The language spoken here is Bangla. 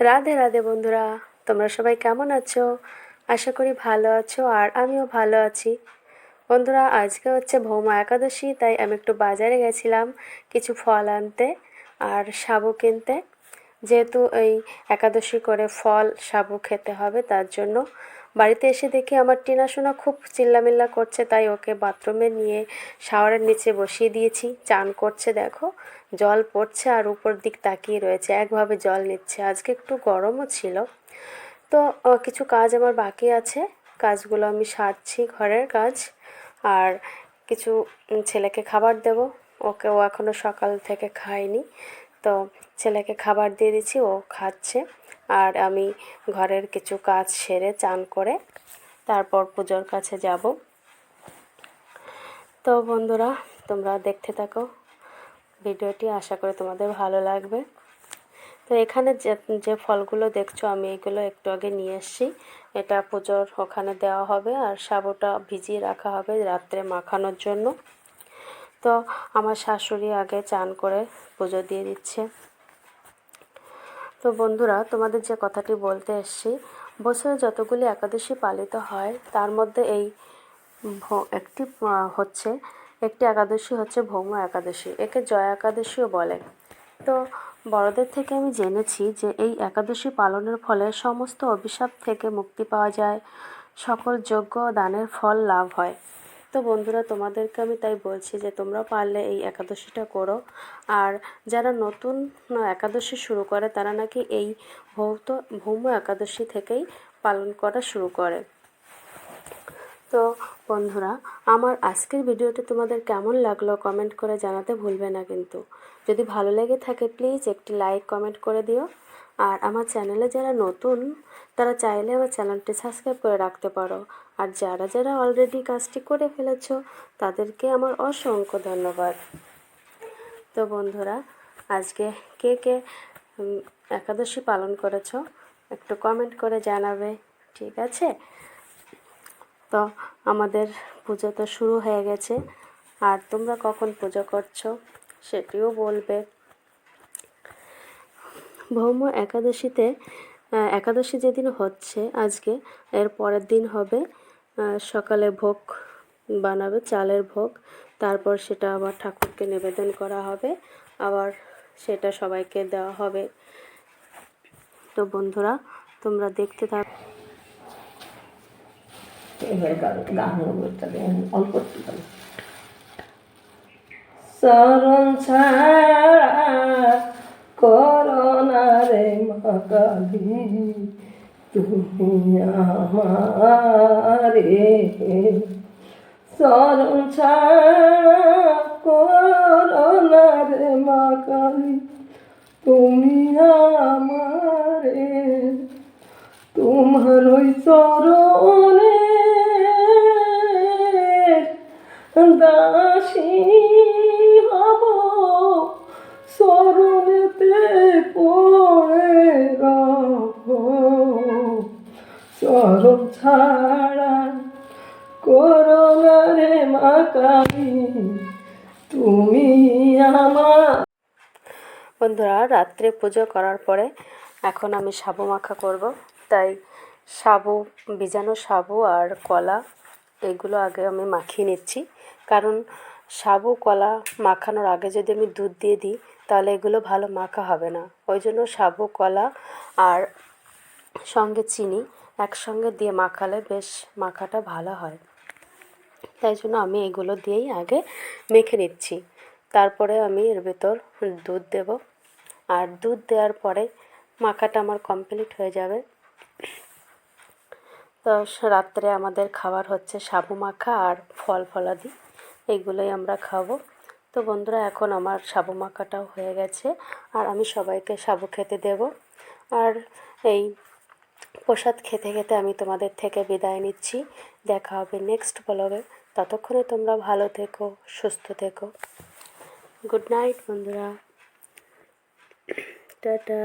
রাধে রাধে বন্ধুরা, তোমরা সবাই কেমন আছো? আশা করি ভালো আছো আর আমিও ভালো আছি। বন্ধুরা, আজকে হচ্ছে ভৌমা একাদশী, তাই আমি একটু বাজারে গেছিলাম কিছু ফল আনতে আর শাবু কিনতে। যেহেতু এই একাদশী করে ফল সাবু খেতে হবে, তার জন্য বাড়িতে এসে দেখি আমার টিনা সোনা খুব চিল্লামিল্লা করছে, তাই ওকে বাথরুমে নিয়ে শাওয়ারের নিচে বসিয়ে দিয়েছি। চান করছে, দেখো, জল পড়ছে আর উপর দিক তাকিয়ে রয়েছে, একভাবে জল নিচ্ছে। আজকে একটু গরমও ছিল। তো কিছু কাজ আমার বাকি আছে। কাজগুলো আমি সারছি ঘরের কাজ আর কিছু ছেলেকে খাবার দেব। ওকে, ও এখনও সকাল থেকে খায়নি। তো ছেলেকে খাবার দিয়ে দিচ্ছি, ও খাচ্ছে। আর আমি ঘরের কিছু কাজ সেরে চান করে তারপর পুজোর কাছে যাব। তো বন্ধুরা, তোমরা দেখতে থাকো। ভিডিওটি আশা করি তোমাদের ভালো লাগবে। তো এখানে যে যে ফলগুলো দেখছ, আমি এগুলো একটু আগে নিয়ে এসেছি। এটা পুজোর ওখানে দেওয়া হবে আর সাবুটা ভিজিয়ে রাখা হবে রাত্রে মাখানোর জন্য। তো আমার শাশুড়ি আগে চান করে পুজো দিয়ে দিচ্ছে। তো বন্ধুরা, তোমাদের যে কথাটি বলতে এসেছি, বছরে যতগুলি একাদশী পালিত হয়, তার মধ্যে এই একটি হচ্ছে, একটি একাদশী হচ্ছে ভৌম একাদশী। একে জয়া একাদশীও বলে। তো বড়দের থেকে আমি জেনেছি যে এই একাদশী পালনের ফলে সমস্ত অভিশাপ থেকে মুক্তি পাওয়া যায়, সকল যোগ্য দানের ফল লাভ হয়। তো বন্ধুরা, তোমাদেরকে আমি তাই বলছি যে তোমরা পারলে এই একাদশীটা করো। আর যারা নতুন একাদশী শুরু করে, তারা নাকি এই ভৌত, ভৌম একাদশী থেকেই পালন করা শুরু করে। তো বন্ধুরা, আমার আজকের ভিডিওটি তোমাদের কেমন লাগল কমেন্ট করে জানাতে ভুলবে না কিন্তু। যদি ভালো লেগে থাকে, প্লিজ একটি লাইক, কমেন্ট করে দিও। আর আমার চ্যানেলে যারা নতুন, তারা চাইলে আমার চ্যানেলটি সাবস্ক্রাইব করে রাখতে পারো। আর যারা যারা অলরেডি কাজটি করে ফেলেছো, তাদেরকে আমার অসংখ্য ধন্যবাদ। তো বন্ধুরা, আজকে কে কে একাদশী পালন করেছ, একটু কমেন্ট করে জানাবে, ঠিক আছে? তো আমাদের পুজো তো শুরু হয়ে গেছে, আর তোমরা কখন পুজো করছ সেটিও বলবে। ভৌম একাদশীতে একাদশী যেদিন হচ্ছে আজকে, এর পরের দিন হবে সকালে ভোগ বানাবে, চালের ভোগ। তারপর সেটা আবার ঠাকুরকে নিবেদন করা হবে। আবার সেটা সবাইকে দেওয়া হবে। তো বন্ধুরা, তোমরা দেখতে থাক শরণ ছাড়া করোনা রে মা তুমি আমারে শরণ ছাড়া রে মা কালী। তুমি আমারে তোমার ওই ছাড়া করোনা রে মা কালী তুমি আমার। বন্ধুরা, রাত্রে পুজো করার পরে এখন আমি সাবু মাখা করব। তাই সাবু, ভিজানো সাবু আর কলা, এগুলো আগে আমি মাখিয়ে নিচ্ছি। কারণ সাবু, কলা মাখানোর আগে যদি আমি দুধ দিয়ে দিই, তাহলে এগুলো ভালো মাখা হবে না। ওই জন্য সাবু, কলা আর সঙ্গে চিনি একসঙ্গে দিয়ে মাখালে বেশ মাখাটা ভালো হয়। তাই জন্য আমি এগুলো দিয়েই আগে মেখে নিচ্ছি। তারপরে আমি এর ভেতর দুধ দেব। আর দুধ দেওয়ার পরে মাখাটা আমার কমপ্লিট হয়ে যাবে। তো রাত্রে আমাদের খাবার হচ্ছে সাবু মাখা আর ফল ফলাদি। এগুলোই আমরা খাব। তো বন্ধুরা, এখন আমার সাবু মাখাটাও হয়ে গেছে। আর আমি সবাইকে সাবু খেতে দেব। আর এই প্রসাদ খেতে খেতে আমি তোমাদের থেকে বিদায় নিচ্ছি। দেখা হবে নেক্সট ব্লগে ততক্ষণে তোমরা ভালো থেকো, সুস্থ থেকো। গুড নাইট বন্ধুরা। টাটা।